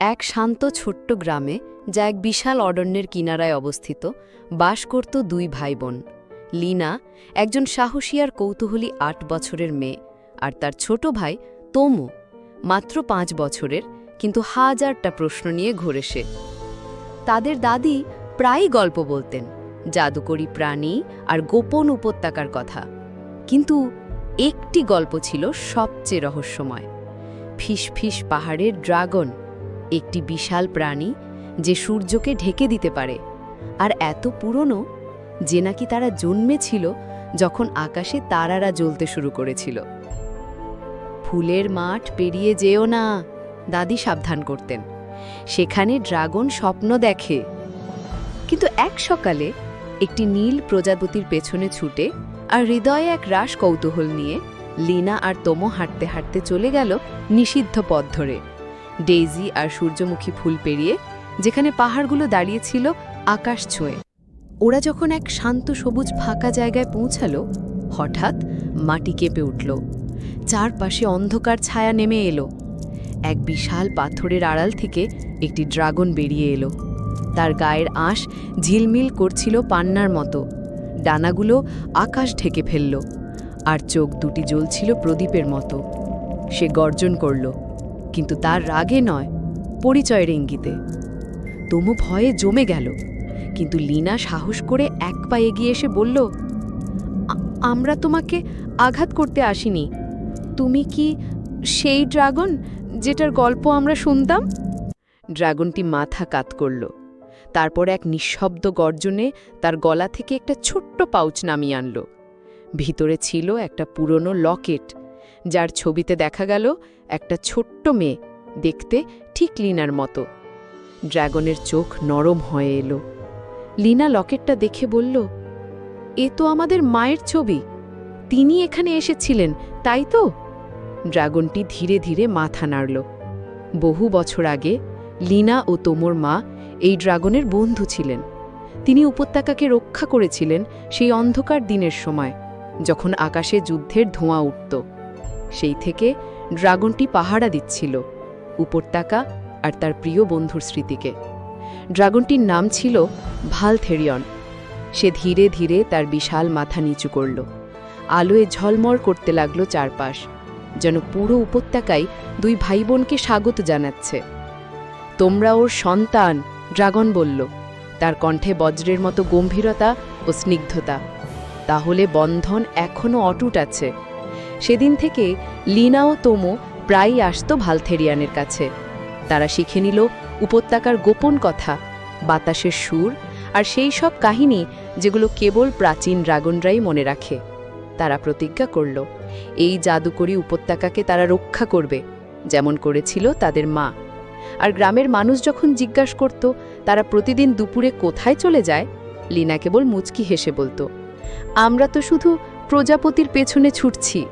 এক শান্ত ছোট্ট গ্রামে যা এক বিশাল অরণ্যের কিনারায় অবস্থিত, বাস করত দুই ভাই বোন লিনা একজন সাহসী আর কৌতূহলী আট বছরের মেয়ে আর তার ছোট ভাই তোমো। মাত্র পাঁচ বছরের, কিন্তু হাজারটা প্রশ্ন নিয়ে ঘুরে সে। তাদের দাদি প্রায়ই গল্প বলতেন, জাদুকরী প্রাণী আর গোপন উপত্যকার কথা। কিন্তু একটি গল্প ছিল সবচেয়ে রহস্যময়। ফিস ফিস পাহাড়ের ড্রাগন একটি বিশাল প্রাণী যে সূর্যকে ঢেকে দিতে পারে। আর এত পুরনো যে নাকি তারা জন্মেছিল যখন আকাশে তারারা জ্বলতে শুরু করেছিল। ফুলের মাঠ পেরিয়ে যেও না, দাদি সাবধান করতেন। সেখানে ড্রাগন স্বপ্ন দেখে। কিন্তু এক সকালে একটি নীল প্রজাপতির পেছনে ছুটে আর হৃদয়ে এক রাস কৌতূহল নিয়ে লিনা আর তোমো হাঁটতে হাঁটতে চলে গেল নিষিদ্ধ পথ ধরে। ডেইজি আর সূর্যমুখী ফুল পেরিয়ে, যেখানে পাহাড়গুলো দাঁড়িয়েছিল আকাশ ছুঁয়ে। ওরা যখন এক শান্ত সবুজ ফাঁকা জায়গায় পৌঁছালো, হঠাৎ মাটি কেঁপে উঠল। চারপাশে অন্ধকার ছায়া নেমে এলো। এক বিশাল পাথরের আড়াল থেকে একটি ড্রাগন বেরিয়ে এলো। তার গায়ের আঁশ ঝিলমিল করছিল পান্নার মতো। ডানাগুলো আকাশ ঢেকে ফেলল, আর চোখ দুটি জ্বলছিল প্রদীপের মতো। সে গর্জন করল কিন্তু তার রাগে নয়, পরিচয়ের ইঙ্গিতে। তমু ভয়ে জমে গেল, কিন্তু লিনা সাহস করে এক পা এগিয়ে এসে বলল আমরা তোমাকে আঘাত করতে আসিনি। তুমি কি সেই ড্রাগন যেটার গল্প আমরা শুনতাম? ড্রাগনটি মাথা কাত করল, তারপর এক নিঃশব্দ গর্জনে তার গলা থেকে একটা ছোট্ট পাউচ নামিয়ে আনল। ভিতরে ছিল একটা পুরনো লকেট যার ছবিতে দেখা গেল একটা ছোট্ট মেয়ে দেখতে ঠিক লিনার মতো। ড্রাগনের চোখ নরম হয়ে এলো। লিনা লকেটটা দেখে বলল, এ তো আমাদের মায়ের ছবি। তিনি এখানে এসেছিলেন, তাই তো? ড্রাগনটি ধীরে ধীরে মাথা নাড়ল। বহু বছর আগে লিনা ও তোমর মা এই ড্রাগনের বন্ধু ছিলেন। তিনি উপত্যকাকে রক্ষা করেছিলেন সেই অন্ধকার দিনের সময়, যখন আকাশে যুদ্ধের ধোঁয়া উঠত। সেই থেকে ড্রাগনটি পাহারা দিচ্ছিল উপত্যকা আর তার প্রিয় বন্ধুর স্মৃতিকে। ড্রাগনটির নাম ছিল ভালথেরিয়ন। সে ধীরে ধীরে তার বিশাল মাথা নিচু করল। আলোয় ঝলমল করতে লাগল চারপাশ, যেন পুরো উপত্যকায় দুই ভাই বোনকে স্বাগত জানাচ্ছে। তোমরা ওর সন্তান, ড্রাগন বলল। তার কণ্ঠে বজ্রের মতো গম্ভীরতা ও স্নিগ্ধতা। তাহলে বন্ধন এখনও অটুট আছে। সেদিন থেকে লিনা ও তোমো প্রায়ই আসত ভালথেরিয়ানের কাছে। তারা শিখে নিল উপত্যকার গোপন কথা, বাতাসের সুর আর সেই সব কাহিনী যেগুলো কেবল প্রাচীন ড্রাগনরাই মনে রাখে। তারা প্রতিজ্ঞা করল, এই জাদুকরী উপত্যকাকে তারা রক্ষা করবে, যেমন করেছিল তাদের মা। আর গ্রামের মানুষ যখন জিজ্ঞাসা করত, তারা প্রতিদিন দুপুরে কোথায় চলে যায়, লিনা কেবল মুচকি হেসে বলতো, আমরা তো শুধু প্রজাপতির পেছনে ছুটছি।